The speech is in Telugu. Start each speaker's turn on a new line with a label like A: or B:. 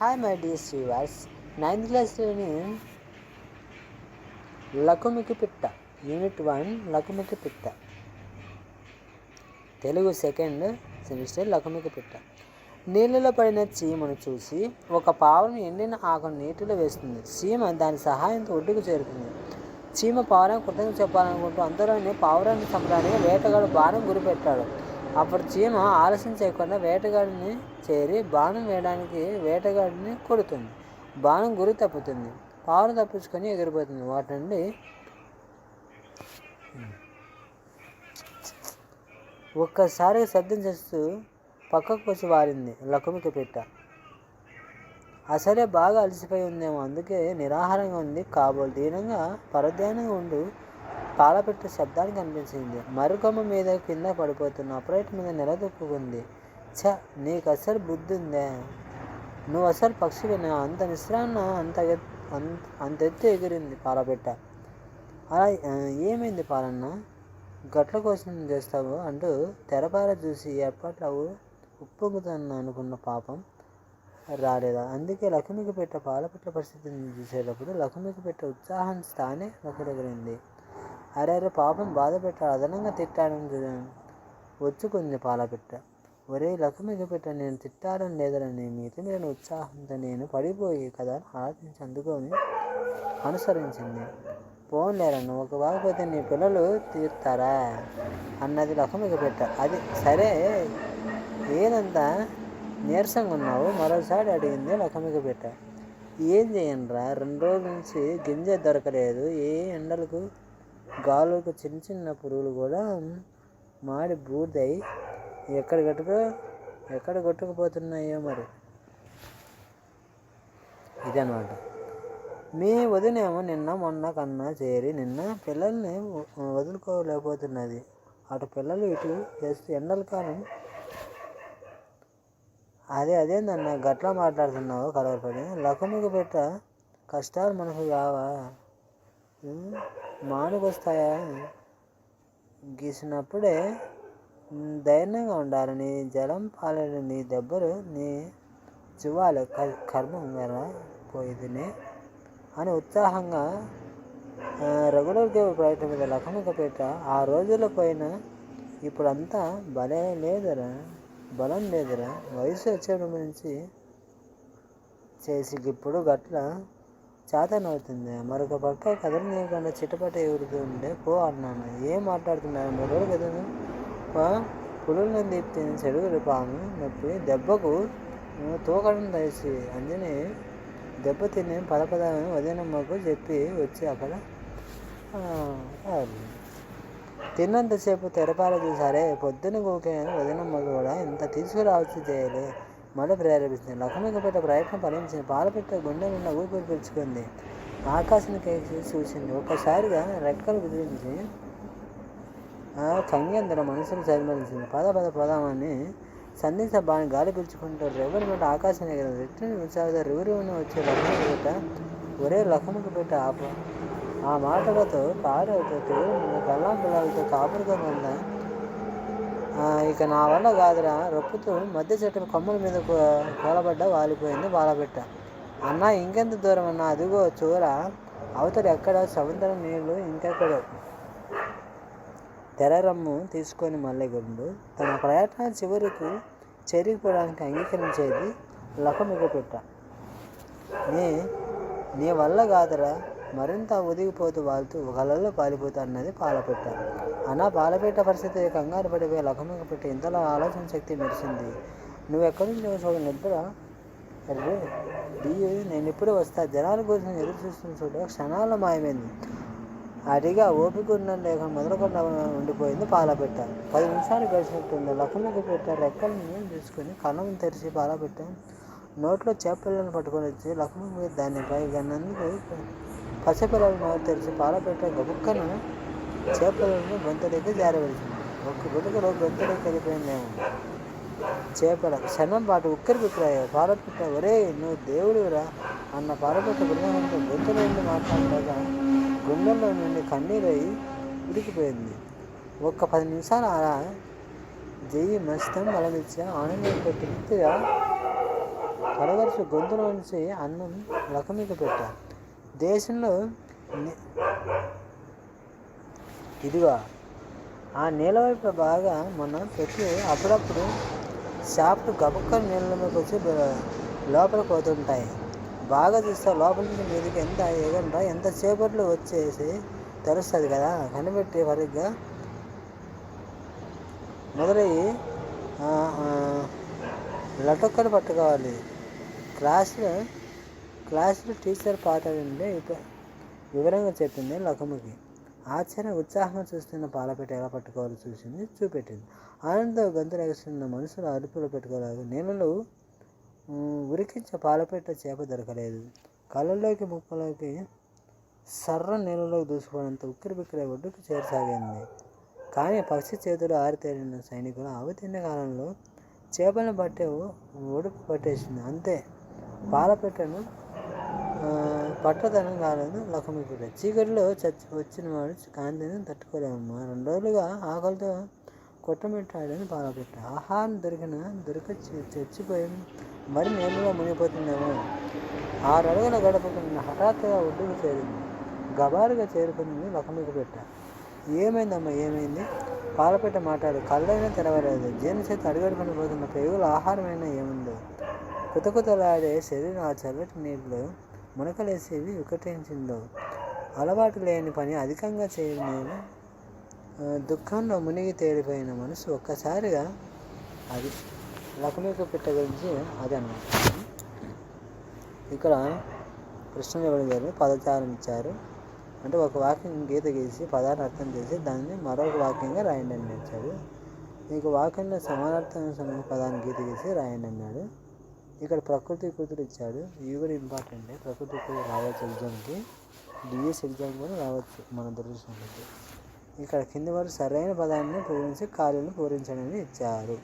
A: హాయ్ మై డియర్ స్టీవర్స్ నైన్త్ క్లాస్లోని లకుమికి పిట్ట యూనిట్ వన్ లకుమికి పిట్ట తెలుగు సెకండ్ సెమిస్టర్ లకుమికి పిట్ట నీళ్ళలో పడిన చీమను చూసి ఒక పావురం ఎండిన ఆకును నీటిలో వేస్తుంది. చీమ దాని సహాయంతో ఒడ్డుకు చేరుతుంది చీమ పావురం కృతజ్ఞత చెప్పాలనుకుంటూ అందరూనే పావురాన్ని చంపడానికి వేటగాడు బాణం గురిపెట్టాడు. అప్పుడు చీమ ఆలస్యం చేయకుండా వేటగాడిని చేరి బాణం వేయడానికి వేటగాడిని కొడుతుంది. బాణం గురి తప్పుతుంది. పావురం తప్పించుకొని ఎగిరిపోతుంది. వాటి నుండి ఒక్కసారిగా శబ్దం చేస్తూ పక్కకు వచ్చి వారింది లకుమికి పెట్ట. అసలే బాగా అలసిపోయి ఉందేమో. అందుకే నిరాహారంగా ఉంది కాబోలు. దీనంగా పరధ్యానంగా ఉండు. పాలపెట్ట శబ్దానికి అనిపించింది మరుగమ్మ మీద కింద పడిపోతున్న అప్రైట్ మీద నిలదొక్కుంది ఛ నీకు అసలు బుద్ధి ఉందే నువ్వు అసలు పక్షివినా? అంత నిశ్రాన్న అంత అంత అంత ఎత్తు ఎగిరింది పాలపెట్ట అలా ఏమైంది పాలన్న? గట్ల కోసం చేస్తావు అంటూ తెరపార చూసి ఎప్పట్లో ఉప్పొంగుతాను అనుకున్న పాపం రాలేదా? అందుకే లక్ష్మికి పెట్ట పాలపెట్ట పరిస్థితిని చూసేటప్పుడు లక్ష్మికి పెట్ట ఉత్సాహం స్థానే నొక్కడగలింది అరే అరే పాపం బాధ పెట్టాడు అదనంగా తిట్టాడని చూ- వచ్చుకుంది పాలపెట్ట. ఒరే లక్ష్మికి పెట్ట నేను తిట్టాలని లేదని మీతో నేను ఉత్సాహంతో నేను పడిపోయి కదా అని ఆలోచించి అందుకొని అనుసరించింది. పోన్లేరా నువ్వు ఒక బాగపోతే నీ పిల్లలు తీరుతారా? అన్నది లక్ష్మికి పెట్ట. అది సరే ఏదంతా నీరసంగా ఉన్నావు? మరోసారి అడిగింది లక్ష్మికి పెట్ట. ఏం చేయండిరా రెండు రోజుల నుంచి గింజ దొరకలేదు. ఏ ఎండలకు గాలులకు చిన్న చిన్న పురుగులు కూడా మాడి బూడిదై ఎక్కడ గట్టుకో ఎక్కడ కొట్టుకుపోతున్నాయో మరి. ఇదనమాట మీ వదినేమో నిన్న మొన్న కన్నా చేరి నిన్న పిల్లల్ని వదులుకోలేకపోతున్నది. అటు పిల్లలు ఇటు చేస్తూ ఎండల కాలం. అదే అదేందన్న గట్లా మాట్లాడుతున్నావు కలవరపడి. లకుమికి పెట్ట కష్టాలు మనకు కావా? మానుకొస్తాయా? గీసినప్పుడే దైర్యంగా ధైర్యంగా ఉండాలి నీ జలం పాలని నీ దెబ్బలు నీ జువాలు కర్మంగా కర్మం అని ఉత్సాహంగా ఆ, రఘుడుకి ప్రయత్నం మీద లక్ష్మికి పెట్ట ఆ రోజుల పోయిన ఇప్పుడంతా బలే లేదురా బలం లేదురా వయసు వచ్చేటప్పటి నుంచి చేసి ఇప్పుడు గట్ల చేతనవుతుంది. మరొక పక్క కదలనీయకుండా చిట్టపట ఎగురుతుండే పో అన్నాను. ఏం మాట్లాడుతున్నాను మూడు రోజులు కదా పులులను దీప్తి చెడుగులు పాము నొప్పి. దెబ్బకు తూకడం తెలిసి అంజని దెబ్బ తిని పద పద వదినమ్మకు చెప్పి వచ్చి అక్కడ తిన్నంతసేపు తెరపాల చూసారే పొద్దున గోకే వదినమ్మ కూడా ఇంత తీసుకురావచ్చు చేయలే. మడ ప్రేరేపిస్తుంది. లక్ష్మికి ప్రయత్నం ఫలించింది పాలపిట్ట గుండె నిన్న ఊపిరి పిలుచుకుంది. ఆకాశాన్ని కేసి చూసింది. ఒక్కసారిగా రెక్కలు కుదిరించి కంగేంద్ర మనసును చదిమలిసింది పద పద పదామని సందేశ బాని గాలి పీల్చుకుంటూ రెవరి మీద ఆకాశం ఎగిరి రిటర్న్ విచారద ఉన్న వచ్చే లక్ష్మణ్ పెట్ట ఒరే లక్ష్మణ్కి పెట్ట ఆప. ఆ మాటలతో పాడవుతూ కళ్ళాం పిల్లలతో కాపురుగా ఉందా? ఇక నా వల్ల కాదురా. రొప్పుతూ మధ్య చెట్టు కొమ్మల మీద కూ- కూలబడ్డ వాలిపోయింది వాలబెట్ట అన్న ఇంకెంత దూరం అన్న? అదిగో చూర. అవతల ఎక్కడ సముద్రం నీళ్ళు ఇంకెక్కడో. తెరరమ్ము తీసుకొని మల్లెగుండు తన ప్రయత్నం చివరకు చెరిగిపోవడానికి అంగీకరించేది లకమిగ పెట్ట నీ నీ వల్ల కాదురా. మరింత ఒదిగిపోతూ వాళ్తూ కలలో పాలిపోతూ అన్నది పాలపెట్ట అనా పాలపెట్ట పరిస్థితి కంగారు పడిపోయి లకమిగ పెట్టి ఇంతలో ఆలోచన శక్తి మెరిసింది. నువ్వు ఎక్కడి నుంచి చూడ నిద్ర అరే బియ్యు నేను ఎప్పుడు వస్తా. జనాల గురించి ఎదురు చూస్తున్న చూడ క్షణాల్లో మాయమైంది. అడిగా ఓపిక ఉన్న లేక మొదలకుండా ఉండిపోయింది పాలపెట్ట పది నిమిషాలు గడిచినట్టుంది. లక్ష్మికి పెట్ట రెక్కలను తీసుకుని కళ్ళను తెరిచి పాలపెట్ట నోట్లో చేపలను పట్టుకొని వచ్చి లక్ష్మికి దాన్ని పై గన్నందుకు పసిపిల్లల నోరు తెరిచి పాలపెట్ట గబుక్కను చేపలను గొంతులోకి జారవలసింది. ఒక్క గుటకలో గొంతులోకి వెళ్ళిపోయిందేమో చేపల క్షణం పాటు ఉక్కరి బిక్కరాయి. పాలపెట్ట ఒరే నువ్వు దేవుడురా అన్న పాలపెట్ట బృందంతో గొంతులో నుండి మాట్లాడగా గుండెల్లో నుండి కన్నీరై ఉడికిపోయింది. ఒక్క పది నిమిషాలు అలా జయ్యి మస్తం బలమిచ్చా ఆనందం పూర్తిగా కడగరుచు గొంతులో నుంచి అన్నం లకమికి పెట్టారు. దేశంలో ఇదిగా ఆ నీళ్ళ వైపు బాగా మనం పెట్టి అప్పుడప్పుడు షాప్లు గబక్క నీళ్ళ మీదకి వచ్చి లోపల లోపలికి పోతుంటాయి బాగా చూస్తే లోపల నుంచి మీదకి ఎంత ఎగండ్రా ఎంత చేపట్లు వచ్చేసి తెలుస్తుంది కదా కనిపెట్టి సరిగ్గా మొదలయ్యి ఆ, లటొక్కలు పట్టుకోవాలి. క్లాస్లో క్లాసులో టీచర్ పాట వింటే వివరంగా చెప్పింది లఖముకి. ఆశ్చర్య ఉత్సాహంగా చూస్తున్న పాలపేట ఎలా పట్టుకోవాలో చూసింది చూపెట్టింది. ఆనందంతో గంతులు మనుషులు అరుపులు పెట్టుకోలేదు నీళ్ళలో ఉరికించే పాలపేట చేప దొరకలేదు. కళ్ళల్లోకి ముక్కలోకి సర్ర నీళ్ళలోకి దూసుకోవడంతో ఉక్కిరి బిక్కిరి ఒడ్డుకు చేరసాగింది. కానీ పక్షి చేతులు ఆరితేరిన సైనికులు అవతిన్న కాలంలో చేపలను పట్టే ఒడుపు పట్టేసింది. అంతే. పాలపెట్టను పట్టదనం కాలేదు. లకమిపిల్ల చీకటిలో చచ్చి వచ్చిన వాడు కాంతిని తట్టుకోలేమమ్మా రెండు రోజులుగా ఆకలితో కొట్టమిట్టాడని పాలపెట్ట ఆహారం దొరికిన దొరక చచ్చిపోయి మరి నేలలో మునిగిపోతుందేమో. ఆరు అడుగుల గడపకుండా హఠాత్తుగా ఒడ్డుకు చేరింది. గబారుగా చేరుకుంది లకమికి పెట్ట. ఏమైందమ్మా? ఏమైంది? పాలపెట్ట మాట్లాడు. కళ్ళైనా తెరవలేదు. జీర్ణ చేతి అడుగడుకుని పోతున్న పేగులు ఆహారమైనా ఏముందో? కుతకుతలాడే శరీరం ఆ చల్లటి నీటిలో మునకలేసేవి వికటించిందో. అలవాటు లేని పని అధికంగా చేయడం దుఃఖంలో మునిగి తేలిపోయిన మనసు ఒక్కసారిగా అది లక్ష్మీకి పిట్ట గురించి అది అన్నమాట. ఇక్కడ కృష్ణ గారు పదచారం ఇచ్చారు. అంటే ఒక వాక్యం గీత గీసి పదాన్ని అర్థం చేసి దాన్ని మరొక వాక్యంగా రాయండి అని ఇచ్చాడు మీకు వాక్యంలో సమానార్థం పదాన్ని గీత గీసి రాయండి అన్నాడు. ఇక్కడ ప్రకృతి కూతురు ఇచ్చాడు. ఇవి కూడా ఇంపార్టెంట్ ప్రకృతి కూతురు రావచ్చు ఎగ్జామ్కి. డిఎస్ ఎగ్జామ్ కూడా రావచ్చు మన దురదృష్టం ఇక్కడ కింది వారు సరైన పదాన్ని పూరించి ఖాళీలను పూరించడానికి ఇచ్చారు.